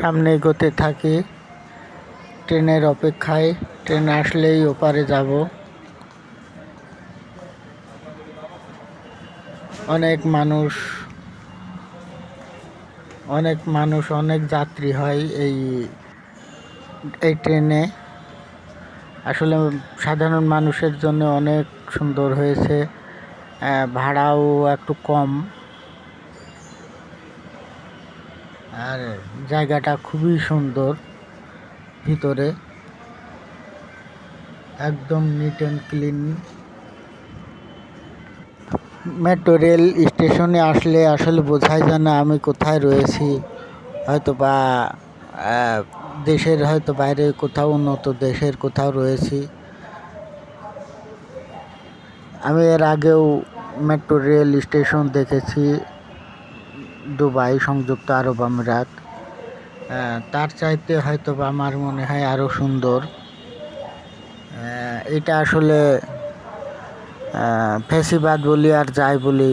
সামনে এগোতে থাকি। ট্রেনের অপেক্ষায়, ট্রেন আসলেই ওপারে যাব। অনেক মানুষ অনেক মানুষ, অনেক যাত্রী হয় এই এই ট্রেনে। আসলে সাধারণ মানুষের জন্য অনেক সুন্দর হয়েছে। ভাড়াও একটু কম। আর জায়গাটা খুবই সুন্দর ভিতরে। একদম neat and clean metro rail স্টেশনে আসলে আসলে বোঝাই যায় না আমি কোথায় রয়েছি। হয়তো বা দেশের হয়তো বাইরে কোথাও, উন্নত দেশের কোথাও রয়েছি। আমি এর আগেও মেট্রো রেল স্টেশন দেখেছি। দুবাই, সংযুক্ত আরব আমিরাত। তার চাইতে হয়তো বা আমার মনে হয় আরও সুন্দর। এটা আসলে ফেসিবাদ বলি আর যাই বলি,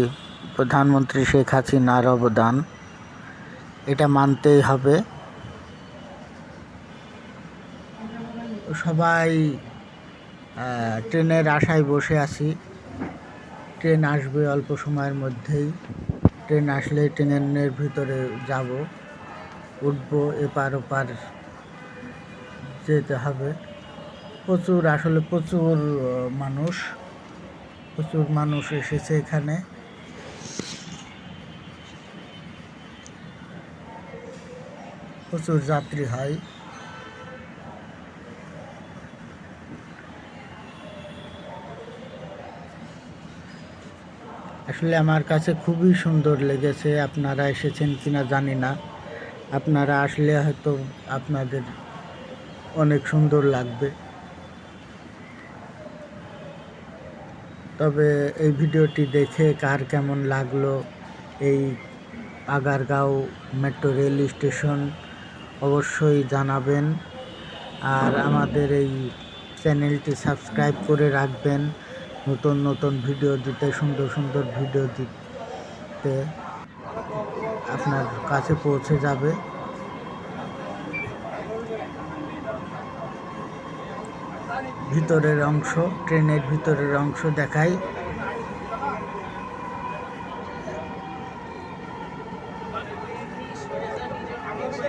প্রধানমন্ত্রী শেখ হাসিনার অবদান, এটা মানতেই হবে। সবাই ট্রেনের আশায় বসে আছি। ট্রেন আসবে অল্প সময়ের মধ্যেই। ট্রেন আসলে ট্রেনের ভিতরে যাব। উঠবো এপার ওপার যেতে হবে। প্রচুর, আসলে প্রচুর মানুষ। প্রচুর মানুষ এসেছে এখানে। প্রচুর যাত্রী হয়। আসলে আমার কাছে খুবই সুন্দর লেগেছে, আপনারা এসেছেন কিনা জানি না। আপনারা আসলে হয়তো আপনাদের অনেক সুন্দর লাগবে। তবে এই ভিডিওটি দেখে কার কেমন লাগল, এই আগারগাঁও মেট্রো রেল স্টেশন অবশ্যই জানাবেন। আর আমাদের এই চ্যানেলটি সাবস্ক্রাইব করে রাখবেন। নতুন নতুন ভিডিও দিতে, সুন্দর সুন্দর ভিডিও দিতে আপনার কাছে পৌঁছে যাবে। ভিতরের অংশ, ট্রেনের ভিতরের অংশ দেখাই।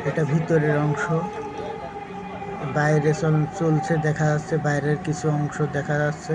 এটা ভিতরের অংশ। বাইরে চল, চলছে, দেখা যাচ্ছে, বাইরের কিছু অংশ দেখা যাচ্ছে।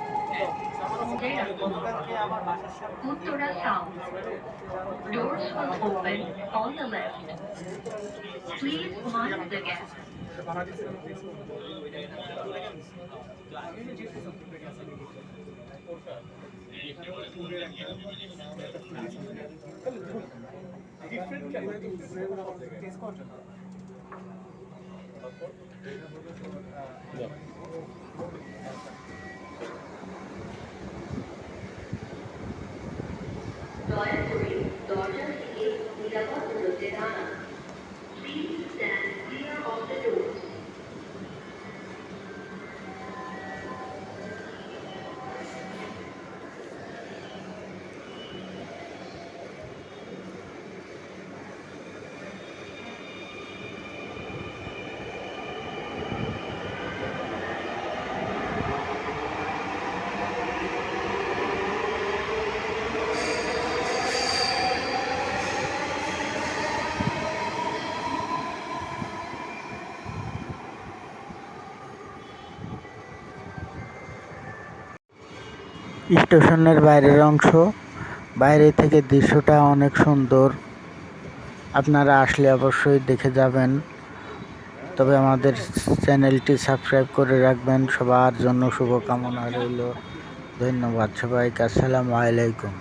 Uttura South. Doors will open on the left. Please mind the gap. Yeah. Royal Marine, daughter A. Meera Rutedana. Please স্টেশনের বাইরের অংশ। বাইরে থেকে দৃশ্যটা অনেক সুন্দর। আপনারা আসলে অবশ্যই দেখে যাবেন। তবে আমাদের চ্যানেলটি সাবস্ক্রাইব করে রাখবেন। সবার জন্য শুভকামনা রইল। ধন্যবাদ সবাইকে। আসসালামু আলাইকুম।